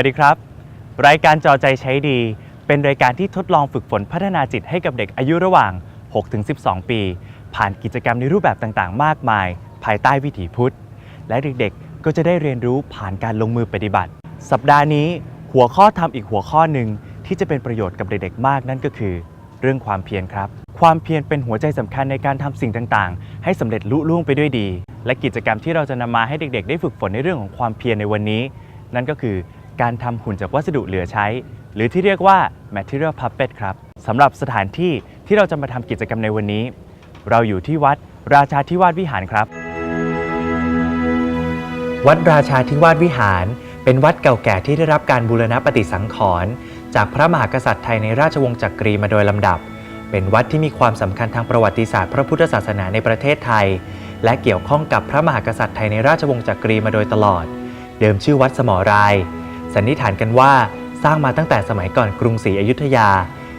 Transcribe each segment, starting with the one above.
วัสดีครับ รายการจอใจใช้ดี เป็นรายการที่ทดลองฝึกฝนพัฒนาจิตให้กับเด็กอายุระหว่าง 6-12 ปี ผ่านกิจกรรมในรูปแบบต่างๆ มากมาย ภายใต้วิถีพุทธ และเด็กๆ ก็จะได้เรียนรู้ผ่านการลงมือปฏิบัติ สัปดาห์นี้ หัวข้อทำอีกหัวข้อหนึ่งที่จะเป็นประโยชน์กับเด็กๆ มากนั่นก็คือ เรื่องความเพียรครับ ความเพียรเป็นหัวใจสำคัญในการทำสิ่งต่างๆ ให้สำเร็จลุล่วงไปด้วยดี และกิจกรรมที่เราจะนำมาให้เด็กๆ ได้ฝึกฝนในเรื่องของความเพียรในวันนี้ นั่นก็คือ การทำหุ่นจากวัสดุเหลือใช้ หรือที่เรียกว่า material puppet ครับสำหรับสถานที่ที่เราจะมาทำกิจกรรมในวันนี้ เราอยู่ที่วัดราชาธิวาสวิหารครับ วัดราชาธิวาสวิหาร เป็นวัดเก่าแก่ที่ได้รับการบูรณะปฏิสังขรณ์จากพระมหากษัตริย์ไทยในราชวงศ์จักรีมาโดยลำดับ เป็นวัดที่มีความสำคัญทางประวัติศาสตร์พระพุทธศาสนาในประเทศไทย และเกี่ยวข้องกับพระมหากษัตริย์ไทยในราชวงศ์จักรีมาโดยตลอด เดิมชื่อวัดสมอราย สันนิษฐานกันว่าสร้างมาตั้งแต่สมัยก่อนกรุงศรีอยุธยา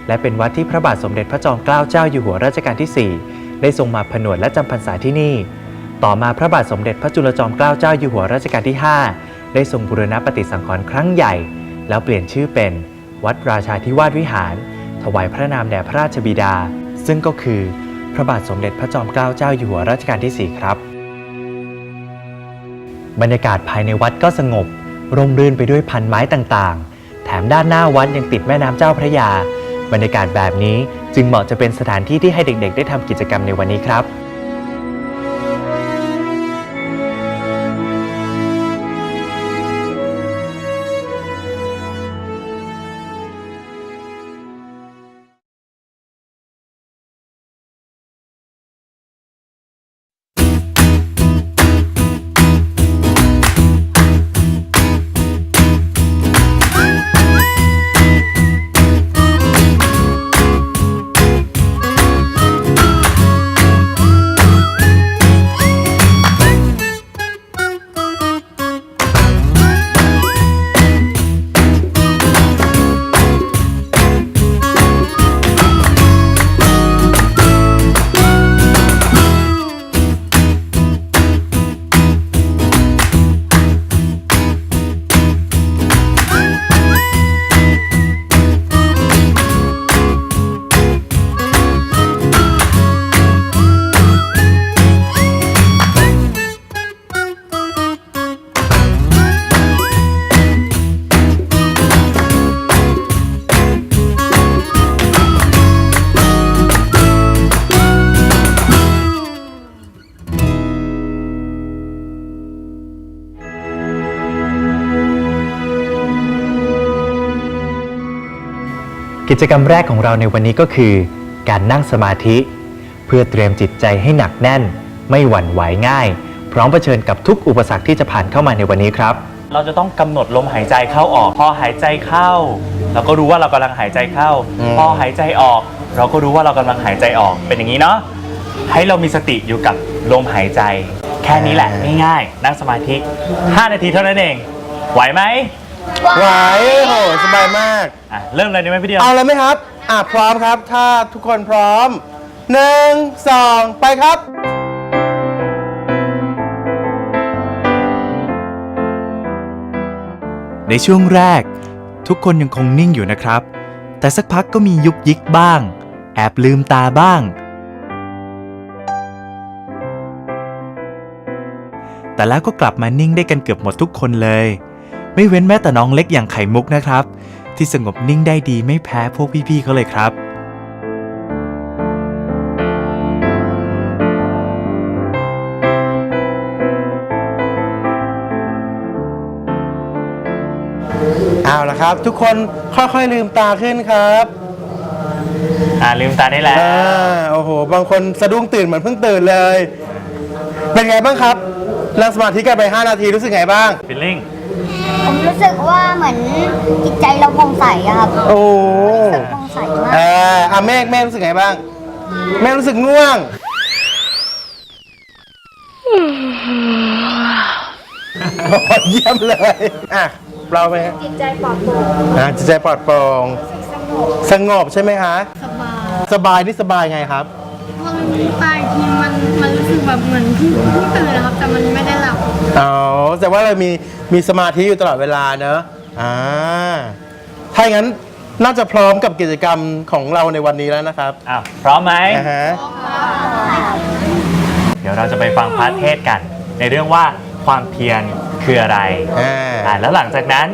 และเป็นวัดที่พระบาทสมเด็จพระจอมเกล้าเจ้าอยู่หัวรัชกาลที่ 4 ได้ทรงมาผนวดและจำพรรษาที่นี่ ต่อมาพระบาทสมเด็จพระจุลจอมเกล้าเจ้าอยู่หัวรัชกาลที่ 5 ได้ทรงบูรณะปฏิสังขรณ์ครั้งใหญ่ แล้วเปลี่ยนชื่อเป็น วัดราชาธิวาสวิหาร ถวายพระนามแด่พระราชบิดา ซึ่งก็คือ พระบาทสมเด็จพระจอมเกล้าเจ้าอยู่หัวรัชกาลที่ 4 ครับ บรรยากาศภายในวัดก็สงบ ร่มรื่นไปด้วยพันไม้ต่างๆ แถมด้านหน้าวัดยังติดแม่น้ำเจ้าพระยา บรรยากาศแบบนี้จึงเหมาะจะเป็นสถานที่ที่ให้เด็กๆ ได้ทำกิจกรรมในวันนี้ครับ จกรรมแรกของเราในวันนี้ก็คือ การนั่งสมาธิ เพื่อเตรียมจิตใจให้หนักแน่น ไม่หวั่นไหวง่าย พร้อมเผชิญกับทุกอุปสรรคที่จะผ่านเข้ามาในวันนี้ครับ เราจะต้องกำหนดลมหายใจเข้าออก พอหายใจเข้า เราก็รู้ว่าเรากำลังหายใจเข้า อืม พอหายใจออก เราก็รู้ว่าเรากำลังหายใจออกเป็นอย่างนี้เนาะให้เรามีสติอยู่กับลมหายใจ แค่นี้แหละง่ายๆนั่งสมาธิ 5 นาทีเท่านั้นเอง ไหวไหม ไหวโหสบายมาก อะเริ่มเลยได้ไหมพี่เดียว เอาเลยไหมครับ อะพร้อมครับ ถ้าทุกคนพร้อมหนึ่งสองไปครับ ในช่วงแรก ทุกคนยังคงนิ่งอยู่นะครับ แต่สักพักก็มียุกยิกบ้าง แอบลืมตาบ้าง แต่แล้วก็กลับมานิ่งได้กันเกือบหมดทุกคนเลย ไม่เว้นแม้แต่น้องเล็กอย่างไข่มุกนะครับ ที่สงบนิ่งได้ดีไม่แพ้พวกพี่ๆเขาเลยครับเอาละครับ ทุกคนค่อยๆลืมตาขึ้นครับอ่าลืมตาได้แล้วอ่าโอ้โห บางคนสะดุ้งตื่นเหมือนเพิ่งตื่นเลย เป็นไงบ้างครับนั่งสมาธิกันไป 5 นาทีรู้สึกไงบ้าง ฟิลลิ่งผม รู้สึกว่าเหมือนจิตใจเราผ่องใสอะครับโอ้โหรู้สึกผ่องใสมาก เอออะเมฆเมฆรู้สึกไงบ้างเมฆรู้สึกง่วงโอ้โหเยี่ยมเลย อะเราไปจิตใจปลอดโปร่งอะจิตใจปลอดโปร่งสงบใช่ไหมคะ สบายสบายนี่สบายไงครับพอมันไปอีกทีมันมันรู้สึกแบบเหมือนเพิ่งเพิ่งตื่นนะครับ แต่มันไม่ได้หลับ อ๋อ แต่ว่าเรามีมีสมาธิอยู่ตลอดเวลาเนอะอ่าถ้าอย่างนั้นน่าจะพร้อมกับกิจกรรมของเราในวันนี้แล้วนะครับอ้าวพร้อมไหมอ่าฮะเดี๋ยวเราจะไปฟังพระเทศน์กัน ในเรื่องว่าความเพียรคืออะไรอ่าอ่าแล้วหลังจากนั้น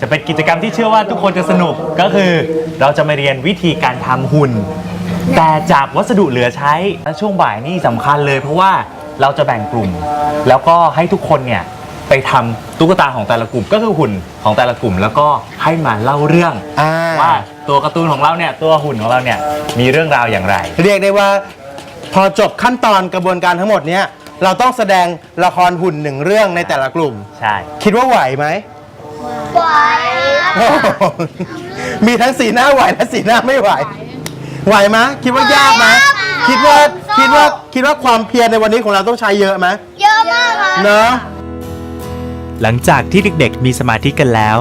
จะเป็นกิจกรรมที่เชื่อว่าทุกคนจะสนุกก็คือ เราจะมาเรียนวิธีการทำหุ่น แต่จากวัสดุเหลือใช้และช่วงบ่ายนี่สำคัญเลย เพราะว่าเราจะแบ่งกลุ่ม แล้วก็ให้ทุกคนเนี่ย ไปทำตุ๊กตาของแต่ละกลุ่มก็คือหุ่นของแต่ละกลุ่ม แล้วก็ให้มาเล่าเรื่อง อ่า ว่าตัวการ์ตูนของเราเนี่ยตัวหุ่นของเราเนี่ยมีเรื่องราวอย่างไร เรียกได้ว่าพอจบขั้นตอนกระบวนการทั้งหมดเนี้ยเราต้องแสดงละครหุ่นหนึ่งเรื่องในแต่ละกลุ่ม ใช่ คิดว่าไหวไหม ไหวโอ้โหมีทั้งสีหน้าไหวและสีหน้าไม่ไหว ไหวไหมคิดว่ายากไหมคิดว่าคิดว่าคิดว่าความเพียรในวันนี้ของเราต้องใช้เยอะไหมเยอะมากครับเนอะ หลังจากที่เด็กๆ มีสมาธิกันแล้ว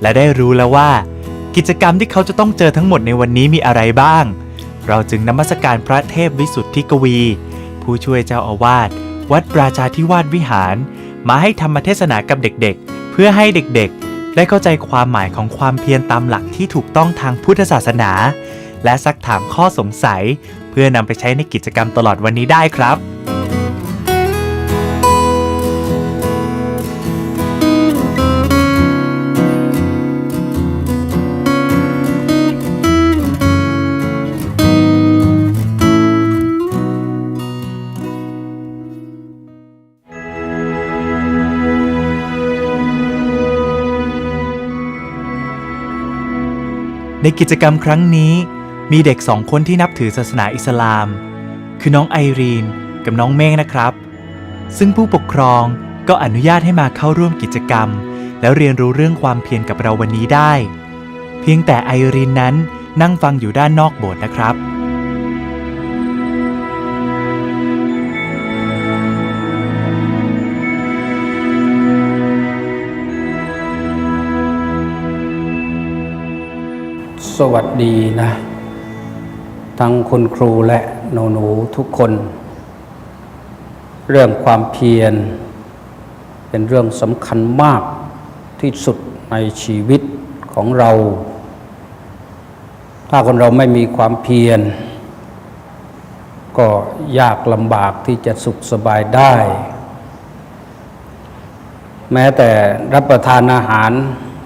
และได้รู้แล้วว่า กิจกรรมที่เขาจะต้องเจอทั้งหมดในวันนี้มีอะไรบ้าง เราจึงนมัสการพระเทพวิสุทธิกวี ผู้ช่วยเจ้าอาวาสวัดราชาธิวาสวิหาร มาให้ธรรมเทศนากับเด็กๆ เพื่อให้เด็กๆ ได้เข้าใจความหมายของความเพียรตามหลักที่ถูกต้องทางพุทธศาสนา และซักถามข้อสงสัย เพื่อนำไปใช้ในกิจกรรมตลอดวันนี้ได้ครับ ในกิจกรรมครั้งนี้มีเด็กสองคนที่นับถือศาสนาอิสลาม คือน้องไอรีนกับน้องเมฆนะครับ ซึ่งผู้ปกครองก็อนุญาตให้มาเข้าร่วมกิจกรรม แล้วเรียนรู้เรื่องความเพียรกับเราวันนี้ได้ เพียงแต่ไอรีนนั้นนั่งฟังอยู่ด้านนอกโบสถ์นะครับ สวัสดีนะ ทั้งคุณครูและหนูหนูทุกคน เรื่องความเพียร เป็นเรื่องสำคัญมากที่สุดในชีวิตของเรา ถ้าคนเราไม่มีความเพียร ก็ยากลำบากที่จะสุขสบายได้ แม้แต่รับประทานอาหาร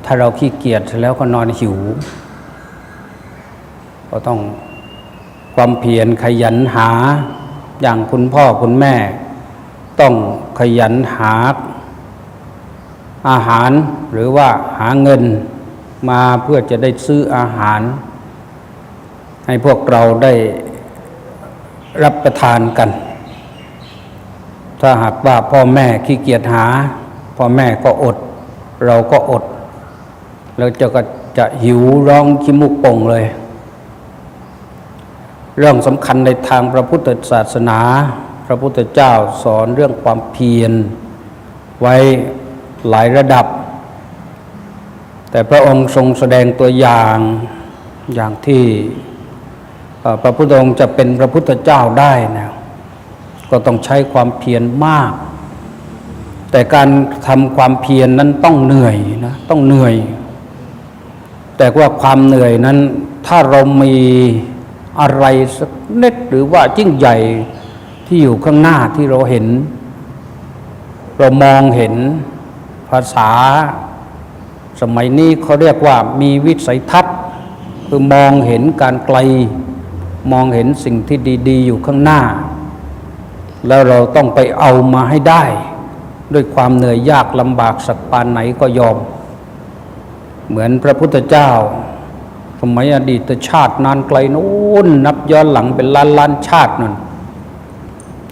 ถ้าเราขี้เกียจแล้วก็นอนหิว ก็ต้องความเพียรขยันหาอย่างคุณพ่อคุณแม่ ต้องขยันหาอาหารหรือว่าหาเงินมาเพื่อจะได้ซื้ออาหาร ให้พวกเราได้รับประทานกัน ถ้าหากว่าพ่อแม่ขี้เกียจหา พ่อแม่ก็อด เราก็อด แล้วจะก็จะหิวร้องขี้มุกป่งเลย เรื่องสำคัญในทางพระพุทธศาสนา พระพุทธเจ้าสอนเรื่องความเพียร ไว้หลายระดับ แต่พระองค์ทรงแสดงตัวอย่างอย่างที่พระพุทธองค์จะเป็นพระพุทธเจ้าได้นะก็ต้องใช้ความเพียรมาก แต่การทำความเพียรนนั้นต้องเหนื่อยนะต้องเหนื่อย แต่ว่าความเหนื่อยนั้นถ้าเรามี อะไรสักนิดหรือว่ายิ่งใหญ่ที่อยู่ข้างหน้าที่เราเห็น เรามองเห็นภาษา สมัยนี้เขาเรียกว่ามีวิสัยทัศน์ คือมองเห็นการไกล มองเห็นสิ่งที่ดี ๆ อยู่ข้างหน้า แล้วเราต้องไปเอามาให้ได้ ด้วยความเหนื่อยยากลำบากสักปานไหนก็ยอม เหมือนพระพุทธเจ้า สมัยอดีตชาตินานไกลโน้นนับย้อนหลังเป็นล้านล้านชาตินั่น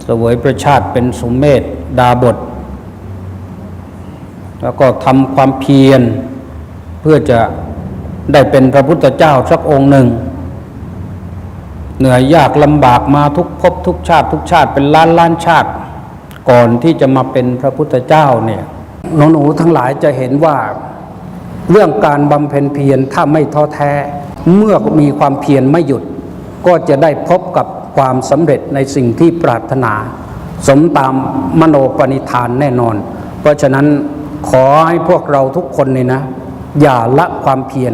เสวยประชาติเป็นสมเมธดาบท แล้วก็ทำความเพียร เพื่อจะได้เป็นพระพุทธเจ้าสักองค์หนึ่ง เหนื่อยยากลำบากมาทุกภพทุกชาติทุกชาติเป็นล้านล้านชาติ ก่อนที่จะมาเป็นพระพุทธเจ้าเนี่ยหนูๆทั้งหลายจะเห็นว่า เรื่องการบำเพ็ญเพียรถ้าไม่ท้อแท้ เมื่อมีความเพียรไม่หยุด ก็จะได้พบกับความสำเร็จในสิ่งที่ปรารถนา สมตามมโนปณิธานแน่นอน เพราะฉะนั้นขอให้พวกเราทุกคนเนี่ยนะ อย่าละความเพียร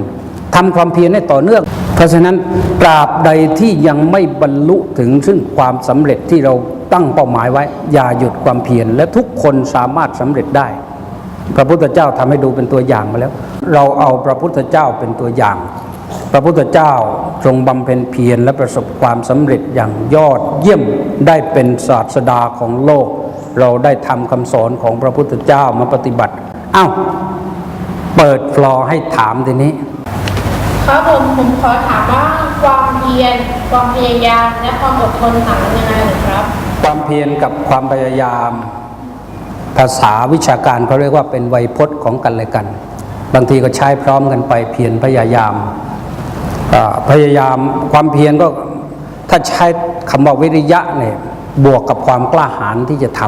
ทำความเพียรให้ต่อเนื่อง เพราะฉะนั้นตราบใดที่ยังไม่บรรลุถึงซึ่งความสำเร็จที่เราตั้งเป้าหมายไว้ อย่าหยุดความเพียรและทุกคนสามารถสำเร็จได้ พระพุทธเจ้าทำให้ดูเป็นตัวอย่างมาแล้ว เราเอาพระพุทธเจ้าเป็นตัวอย่าง พระพุทธเจ้าทรงบำเพ็ญเพียรและประสบความสำเร็จอย่างยอดเยี่ยมได้เป็นศาสดาของโลก เราได้ทำคำสอนของพระพุทธเจ้ามาปฏิบัติเอ้าเปิดฟลอร์ให้ถามทีนี้ครับผมผมขอถามว่าความเพียรความพยายามและความอดทนต่างกันยังไงเหรอครับ ความเพียรกับความพยายาม ภาษาวิชาการเขาเรียกว่าเป็นไวยพจน์ของกันและกัน บางทีก็ใช้พร้อมกันไปเพียรพยายามพยายามความเพียรก็ถ้าใช้คำว่าวิริยะเนี่ยบวกกับความกล้าหาญที่จะท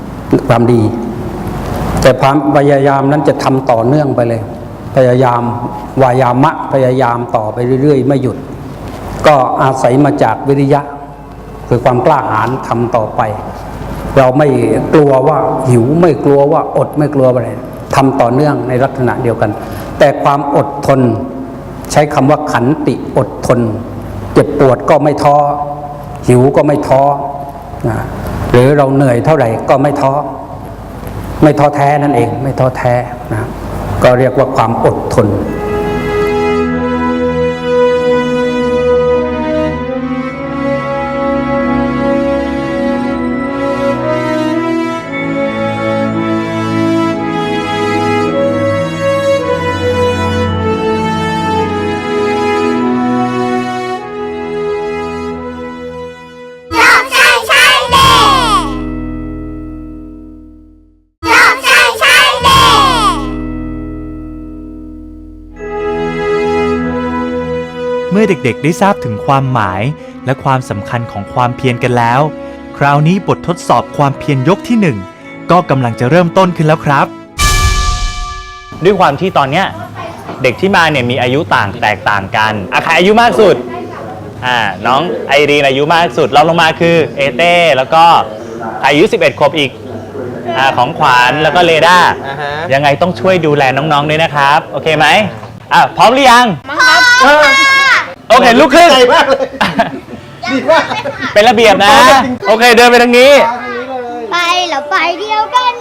ำความดี แต่ความพยายามนั้นจะทำต่อเนื่องไปเลย พยายามวายามะพยายามต่อไปเรื่อย ๆ ไม่หยุด ก็อาศัยมาจากวิริยะ คือความกล้าหาญทำต่อไป เราไม่กลัวว่าหิวไม่กลัวว่าอดไม่กลัวอะไร ทำต่อเนื่องในลักษณะเดียวกัน แต่ความอดทน ใช้คำว่าขันติอดทน เจ็บปวดก็ไม่ท้อหิวก็ไม่ท้อนะหรือเราเหนื่อยเท่าไหร่ก็ไม่ท้อไม่ท้อแท้นั่นเอง ไม่ท้อแท้นะก็เรียกว่าความอดทน เมื่อเด็กๆ ได้ทราบถึงความหมาย และความสำคัญของความเพียรกันแล้ว คราวนี้บททดสอบความเพียรยกที่หนึ่งก็กำลังจะเริ่มต้นขึ้นแล้วครับ ด้วยความที่ตอนเนี้ยเด็กที่มาเนี่ยมีอายุต่างแตกต่างกันอะใครอายุมากสุดอ่าน้องไอรีนอายุมากสุดเราลงมาคือเอเต้แล้วก็ใครอายุ 11 ขวบอีกอ่าของขวัญแล้วก็เรด้าอ่าฮะ ยังไงต้องช่วยดูแลน้องๆด้วยนะครับ โอเคไหมอะพร้อมหรือยัง มั้งครับเออ โอเคลุกขึ้น ใจมากเลยดีมากเป็นระเบียบนะ โอเคเดินไปทางนี้ไปแล้วไปเดียวกัน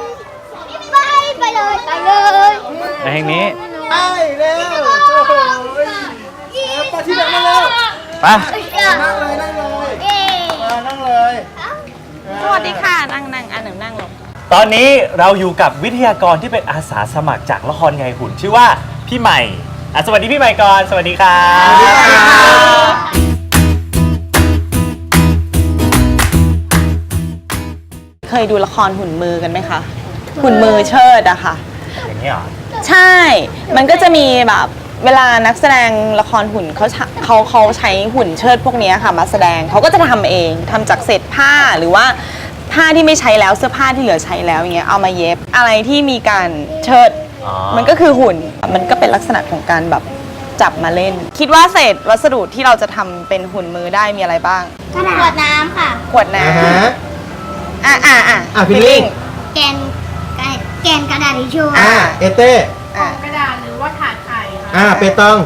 ไปไปเลยไปเลยไปทางนี้ ไปเร็วโอ้โหไปที่ไหนมาเร็วไป นั่งเลยนั่งเลยเอ๊มานั่งเลยสวัสดีค่ะ นั่งนั่งอันหนึ่งนั่งลง ตอนนี้เราอยู่กับวิทยากรที่เป็นอาสาสมัครจากละครไงหุ่น ชื่อว่าพี่ใหม่ อะสวัสดีพี่ใหม่ก่อนสวัสดีครับ เคยดูละครหุ่นมือกันไหมคะ หุ่นมือเชิดอะค่ะ อย่างนี้เหรอใช่ มันก็จะมีแบบเวลานักแสดงละครหุ่นเขาใช้เขาเขาใช้หุ่นเชิดพวกเนี้ยค่ะมาแสดงเขาก็จะทำเองทำจากเศษผ้าหรือว่าผ้าที่ไม่ใช้แล้วเสื้อผ้าที่เหลือใช้แล้วอย่างเงี้ยเอามาเย็บอะไรที่มีการเชิดอ๋อ มันก็คือหุ่นมันก็เป็นลักษณะของการแบบจับมาเล่น คิดว่าเศษวัสดุที่เราจะทำเป็นหุ่นมือได้มีอะไรบ้าง กระดาษน้ำค่ะ ขวดน้อ่าฮะำอะอะอะอะพี่ลิงแกนแกนกระดาษทิชชู่อ่าเอเต้อะกระดาษหรือว่าถาดไข่ค่ะอ่าเปตอง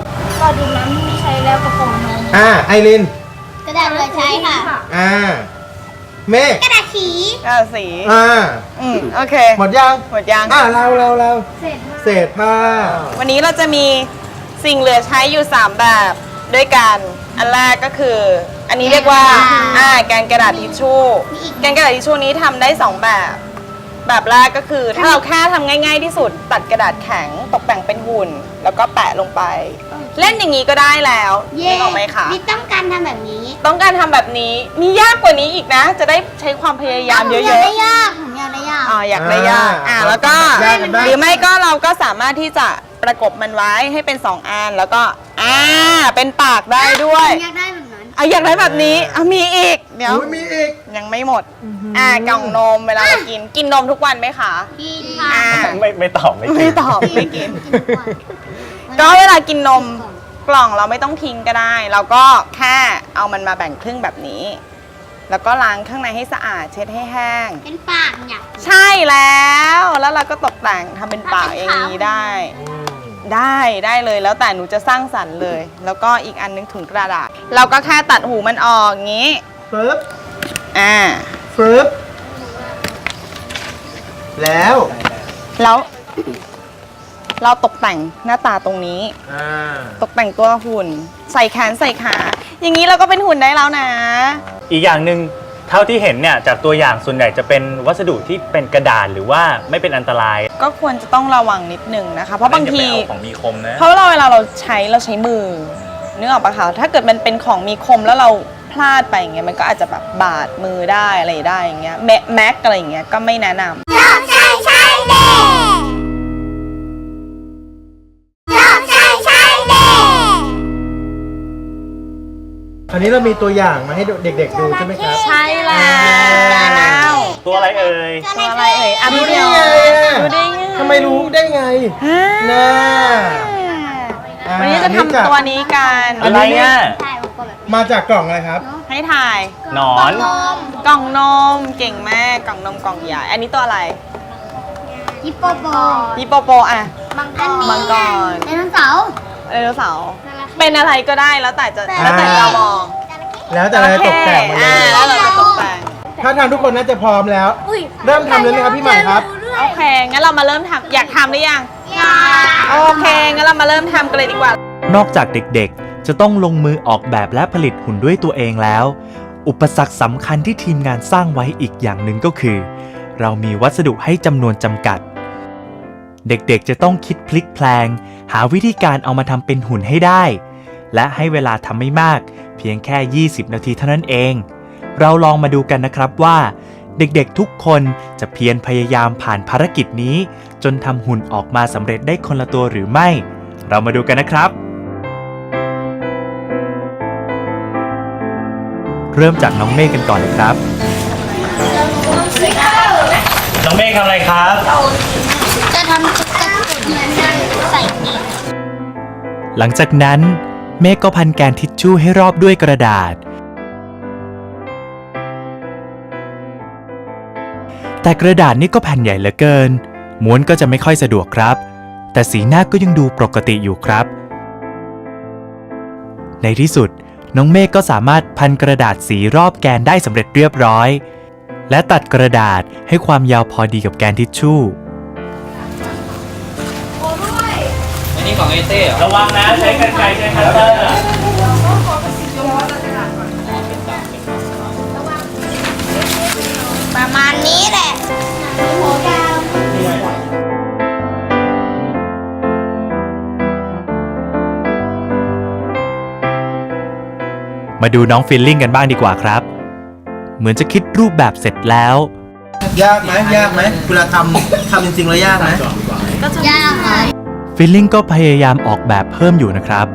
ก็ดูน้ำที่ไม่ใช้แล้วกระป๋องนมอ่าไอรินกระดาษเหลือใช้ค่ะ อ่า เมฆกระดาษขีอะสี อ่าอืมโอเคหมดยังหมดยัง อ่าเราเราเราเศษผ้าวันนี้เราจะมีสิ่งเหลือใช้อยู่ 3 แบบด้วยกัน อันแรกก็คือ อันนี้เรียกว่าอ่าแกนกระดาษทิชชู่แกนกระดาษทิชชู่นี้ทำได้ 2 แบบ แบบแรกก็คือ ถ้าเราแค่ทำง่าย ๆที่สุด ตัดกระดาษแข็งตกแต่งเป็นหุ่น แล้วก็แปะลงไป เล่นอย่างนี้ก็ได้แล้วเย่นึกออกไหมคะนี่ต้องการทำแบบนี้ต้องการทำแบบนี้มียากกว่านี้อีกนะ จะได้ใช้ความพยายามเยผมอยากอะได้ยากผมอยากได้ยากๆอ่าอยากได้ยากอ่าแล้วก็ยากกันบ้าง หรือไม่ก็เราก็สามารถที่จะประกบมันไว้ให้เป็น2อันแล้วก็อ่าเป็นปากได้ด้วย ผมอยากได้แบบนั้น อะอยากได้แบบนี้อะมีอีกเดี๋ยว อุ้ยมีอีก ยังไม่หมด อ่ากล่องนมเวลาเรากินกินนมทุกวันไหมคะ กินค่ะอ่า ไม่ไม่ตอบไม่ไม่ตอบไม่กิน ก็เวลากินนมกล่องเราไม่ต้องทิ้งก็ได้ เราก็แค่เอามันมาแบ่งครึ่งแบบนี้ แล้วก็ล้างข้างในให้สะอาดเช็ดให้แห้ง เป็นปากอยากใช่แล้ว แล้วเราก็ตกแต่งทำเป็นปากอย่างนี้ได้ ได้ได้เลยแล้วแต่หนูจะสร้างสรรค์เลย แล้วก็อีกอันนึงถุงกระดาษ เราก็แค่ตัดหูมันออกอย่างนี้ปึ๊บอ่าปึ๊บแล้วแล้ว เราตกแต่งหน้าตาตรงนี้ อ่าตกแต่งตัวหุ่น ใส่แขนใส่ขา อย่างนี้เราก็เป็นหุ่นได้แล้วนะ อีกอย่างหนึ่ง เท่าที่เห็นเนี่ยจากตัวอย่างส่วนใหญ่จะเป็นวัสดุที่เป็นกระดาษหรือว่าไม่เป็นอันตรายก็ควรจะต้องระวังนิดนึงนะคะ เพราะบางที อย่ไปเอของมีคมนะ เพราะเราเวลาเราใช้เราใช้มือนึกออกปะคะถ้าเกิดมันเป็นของมีคมแล้วเราพลาดไปอย่างเงี้ยมันก็อาจจะแบบบาดมือได้อะไรได้อย่างเงี้ยแมแม็กอะไรอย่างเงี้ยก็ไม่แนะนำ อันนี้เรามีตัวอย่างมาให้เด็กๆดูใช่ไหมครับใช่แล้วตัวอะไรเอ่ยตัวอะไรเอ่ยอะรู้พี่ได้เดียวไงอะรู้ได้ไงทำไมรู้ได้ไงอ่าน่าอ่าวันนี้จะอันนี้จากทำตัวนี้กันอะไรอะมาจากกล่องอะไรครับ ให้ถ่ายหนอนกล่องนมเก่งมากกล่องนมกล่องใหญ่อันนี้ตัวอะไรฮิปโปโปฮิปโปโปอะมังกรมังกรไดโนเสาร์ไดโนเสาร์ เป็นอะไรก็ได้แล้วแต่จะแล้วแต่เรามองแล้วแต่เราจะตกแต่งมาเลอ่ายแล้วเราจะตกแต่ง ถ้าทางทุกคนน่าจะพร้อมแล้วเริ่มทำเลยไหมครับพี่ใหม่ครับ โอเค งั้นเรามาเริ่มทำอยากทำหรือยัง โอเค งั้นเรามาเริ่มทำกันเลยดีกว่า นอกจากเด็กๆ จะต้องลงมือออกแบบและผลิตหุ่นด้วยตัวเองแล้ว อุปสรรคสำคัญที่ทีมงานสร้างไว้อีกอย่างหนึ่งก็คือ เรามีวัสดุให้จำนวนจำกัด เด็กๆ จะต้องคิดพลิกแพลง หาวิธีการเอามาทำเป็นหุ่นให้ได้ และให้เวลาทำไม่มาก เพียงแค่ 20 นาทีเท่านั้นเอง เราลองมาดูกันนะครับว่า เด็กๆทุกคนจะเพียรพยายามผ่านภารกิจนี้ จนทำหุ่นออกมาสำเร็จได้คนละตัวหรือไม่ เรามาดูกันนะครับ เริ่มจากน้องเมฆกันก่อนเลยครับ น้องเมฆทำอะไรครับ จะทำชุ ดกระสุนเกันใส่ปีกหลังจากนั้นเมฆก็พันแกนทิชชู่ให้รอบด้วยกระดาษ แต่กระดาษนี่ก็แผ่นใหญ่เหลือเกิน ม้วนก็จะไม่ค่อยสะดวกครับ แต่สีหน้าก็ยังดูปกติอยู่ครับ ในที่สุดน้องเมฆก็สามารถพันกระดาษสีรอบแกนได้สำเร็จเรียบร้อย และตัดกระดาษให้ความยาวพอดีกับแกนทิชชู่ ระวังนะใช้กันไกรใช้คัตเตอร์ประมาณนี้แหละมาดูน้องฟิลลิ่งกันบ้างดีกว่าครับ เหมือนจะคิดรูปแบบเสร็จแล้ว ยากไหมยากไหมเวลาทำทำจริงๆแล้วยากไหมยากไหม ฟิลลิ่งก็พยายามออกแบบเพิ่มอยู่นะครับ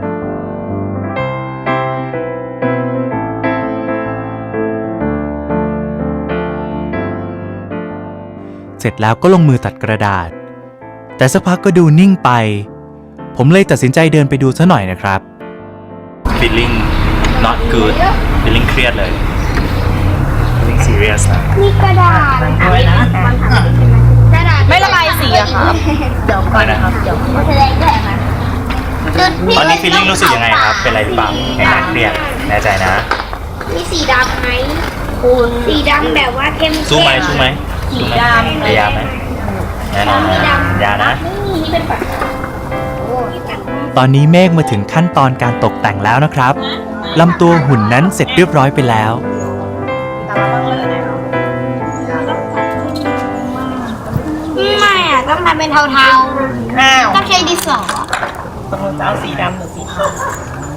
เสร็จแล้วก็ลงมือตัดกระดาษ แต่สักพักก็ดูนิ่งไป ผมเลยตัดสินใจเดินไปดูซะหน่อยนะครับ feeling not good feeling เครียดเลย feeling serious นะมีกระดาษด้วยนะกระดาษ ไม่ระบายสีอะครับ เดี๋ยว ก่อนนะครับเดี๋ยวมาแสดงด้วยนะตอนนี้ feeling รู้สึกยังไงครับ เป็นอะไรหรือเปล่าในการเครียดแน่ใจนะ มีสีดำไหมคุณสีดำแบบว่าเข้มๆสู้ไหมสู้ไหมสีดำพยายามไหมแน่นอนนะอย่านะนี่เป็นแบบโอ้ยแต่ตอนนี้เมฆมาถึงขั้นตอนการตกแต่งแล้วนะครับลำตัวหุ่นนั้นเสร็จเรียบร้อยไปแล้วไม่อะต้องทำเป็นเทา อ้าวๆต้องใช้ดินสอตกลงจะเอาสีดำหรือสีเทา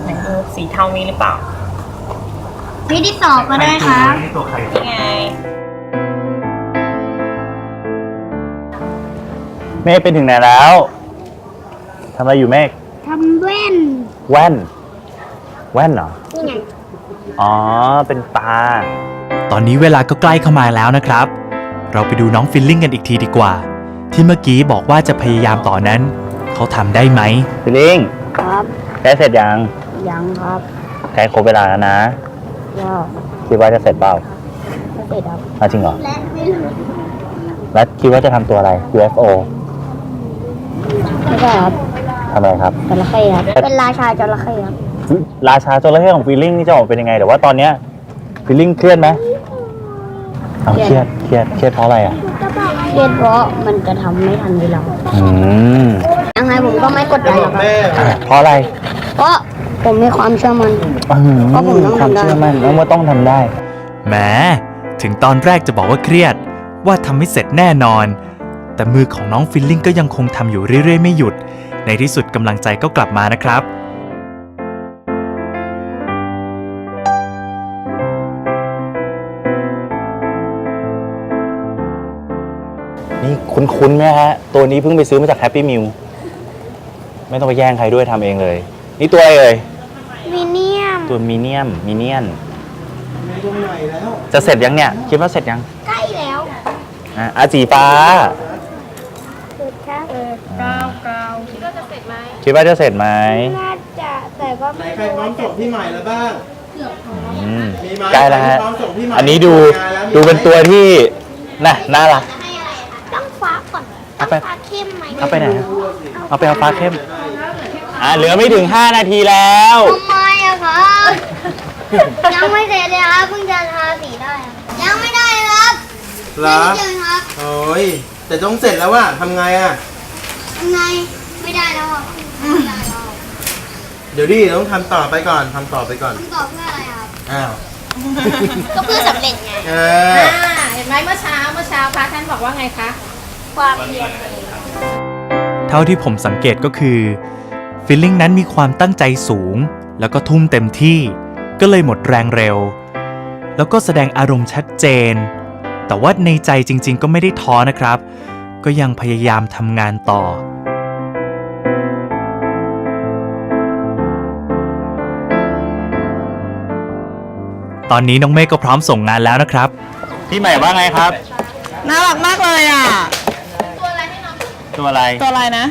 ไหนดูสีเทามีหรือเปล่า ใช้ดินสอก็ได้ครับนี่ไง เมฆเป็นถึงไหนแล้ว ทำอะไรอยู่เมฆทำแว่น แว่น แว่นเหรอ นี่ไง อ๋อ เป็นตา ตอนนี้เวลาก็ใกล้เข้ามาแล้วนะครับ เราไปดูน้องฟิลลิ่งกันอีกทีดีกว่า ที่เมื่อกี้บอกว่าจะพยายามต่อนนั้น เขาทำได้ไหมฟิลลิ่งครับใกล้เสร็จยังยังครับใกล้ครบเวลาแล้วนะก็คิดว่าจะเสร็จเปล่าเสร็จครับเอาจริงเหรอ และไม่รู้แล้วคิดว่าจะทำตัวอะไร UFO ไม่ใช่ครับทำอะไรครับ จระเข้ครับเป็นราชาจระเข้ครับราชาจระเข้ของฟีลลิ่งนี่จะออกเป็นยังไงแต่ว่าตอนเนี้ยฟีลลิ่งเครียดไหมเอาเครียดเครียดเครียดเพราะอะไรอะ เครียดเพราะมันจะทำไม่ทันเวลาอืมยังไงผมก็ไม่กดดันหรอกครับเพราะอะไรเพราะผมมีความเชื่อมั่น อืมเพราะผมต้องความทำได้เชื่อมั่นแล้วว่าต้องทำได้ แหมถึงตอนแรกจะบอกว่าเครียด ว่าทำไม่เสร็จแน่นอน แต่มือของน้องฟิลลิ่งก็ยังคงทำอยู่เรื่อยๆ ไม่หยุด ในที่สุดกำลังใจก็กลับมานะครับ คุ้นๆไหมฮะ ตัวนี้เพิ่งไปซื้อมาจากแฮปปี้มิลไม่ต้องไปแย่งใครด้วยทำเองเลย นี่ตัวอะไรเอ่ยมีเนียมตัวมีเนียมมิเนียนจะเสร็จยังเนี่ย คิดว่าเสร็จยังใกล้แล้วอะอาสีฟ้า สุดครับเก้าเก้าคิดว่าจะเสร็จไหมคิดว่าจะเสร็จไหมน่าจะแต่ก็ไม่ใครพร้อมส่งพี่ใหม่แล้วบ้าง อืมมีไหมใกล้แล้วฮะใครพร้อมส่งพี่ใหม่อันนี้ดูทำงานแล้วมีดูเป็นตัวที่ น่ะ น่ารักต้องฟ้าก่อน เอาไป ฟ้าเข้มไหมเอาไปไหนฮะเอาไปเอาฟ้าเข้ม อะเหลือไม่ถึง 5 นาทีแล้ว ทำไมอะครับยังไม่เสร็จเลยครับเพิ่งจะทาสีได้ครับยังไม่ได้เลยครับเหรอไม่ได้เลยครับโอ้ยแต่ต้องเสร็จแล้วว่ะทำไงอะทำไงไม่ได้แล้วอะไม่ได้แล้วเดี๋ยวดิต้องทำต่อไปก่อนทำต่อไปก่อน คำตอบเพื่ออะไรครับอ้าว ก็เพื่อสำเร็จไง เออ อ่าเห็นไหมเมื่อเช้าเมื่อเช้าพระท่านบอกว่าไงคะ ความเพียรเท่าที่ผมสังเกตก็คือฟิลลิ่งนั้นมีความตั้งใจสูง แล้วก็ทุ่มเต็มที่ ก็เลยหมดแรงเร็ว แล้วก็แสดงอารมณ์ชัดเจน แต่ว่าในใจจริง ๆ ก็ไม่ได้ท้อนะครับ ก็ยังพยายามทำงานต่อ ตอนนี้น้องเมฆก็พร้อมส่งงานแล้วนะครับ พี่ใหม่ว่าไงครับ น่ารักมากเลยอะตัวอะไร ตัวอะไรนะ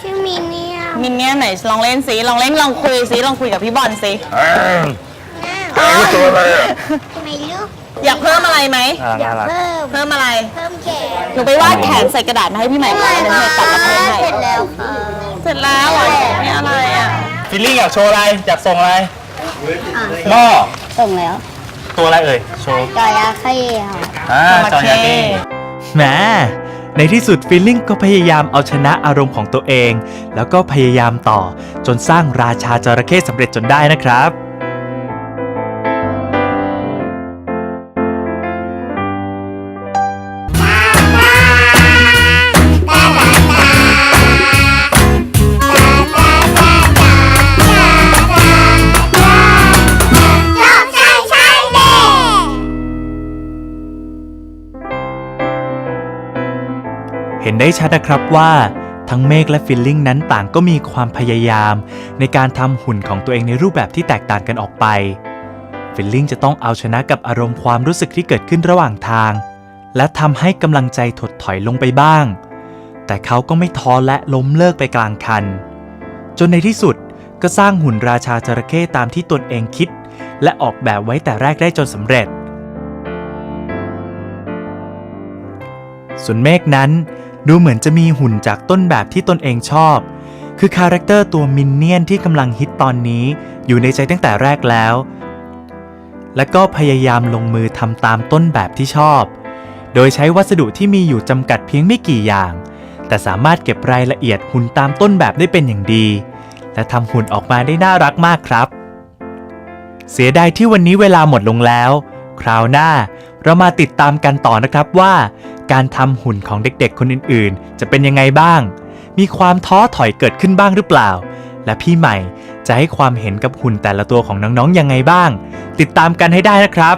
ชื่อมีเนี่ยมินเนี่ยนไหนลองเล่นสิลองเล่นลองคุยสิลองคุยกับพี่บอลสิตัวอะไรอะไม่รู้อยากเพิ่มอะไรไหมน่ารักเพิ่ม เพิ่มอะไรเพิ่มแขนหนูไปวาดแขนใส่กระดาษมาให้พี่ใหม่ก่อนเดี๋ยวหนูตัดกระเพิ่มให้เสร็จแล้วค่ะเสร็จแล้วเหรอนี่อะไรอะฟิลลิ่งอยากโชว์อะไรอยากส่งอะไรหม้อส่งแล้วตัวอะไรเอ่ยโชว์ จอยาเข้ค่ะอ่าจอยาเก้ แหม ในที่สุดฟิลลิ่งก็พยายามเอาชนะอารมณ์ของตัวเอง แล้วก็พยายามต่อจนสร้างราชาจระเข้สำเร็จจนได้นะครับ นได้ชัดนะครับว่าทั้งเมฆและฟิลลิ่งนั้นต่างก็มีความพยายาม ในการทำหุ่นของตัวเองในรูปแบบที่แตกต่างกันออกไป ฟิลลิ่งจะต้องเอาชนะกับอารมณ์ความรู้สึกที่เกิดขึ้นระหว่างทาง และทำให้กำลังใจถดถอยลงไปบ้าง แต่เขาก็ไม่ท้อและล้มเลิกไปกลางคัน จนในที่สุดก็สร้างหุ่นราชาจระเข้ตามที่ตนเองคิด และออกแบบไว้แต่แรกได้จนสำเร็จ ส่วนเมฆนั้น ดูเหมือนจะมีหุ่นจากต้นแบบที่ตนเองชอบ คือคาแรคเตอร์ตัวมินเนี่ยนที่กำลังฮิตตอนนี้อยู่ในใจตั้งแต่แรกแล้ว และก็พยายามลงมือทำตามต้นแบบที่ชอบ โดยใช้วัสดุที่มีอยู่จำกัดเพียงไม่กี่อย่าง แต่สามารถเก็บรายละเอียดหุ่นตามต้นแบบได้เป็นอย่างดี และทำหุ่นออกมาได้น่ารักมากครับ เสียดายที่วันนี้เวลาหมดลงแล้ว คราวหน้า เรามาติดตามกันต่อนะครับว่า การทำหุ่นของเด็กๆ คนอื่นๆ จะเป็นยังไงบ้าง มีความท้อถอยเกิดขึ้นบ้างหรือเปล่า และพี่ใหม่จะให้ความเห็นกับหุ่นแต่ละตัวของน้องๆยังไงบ้าง ติดตามกันให้ได้นะครับ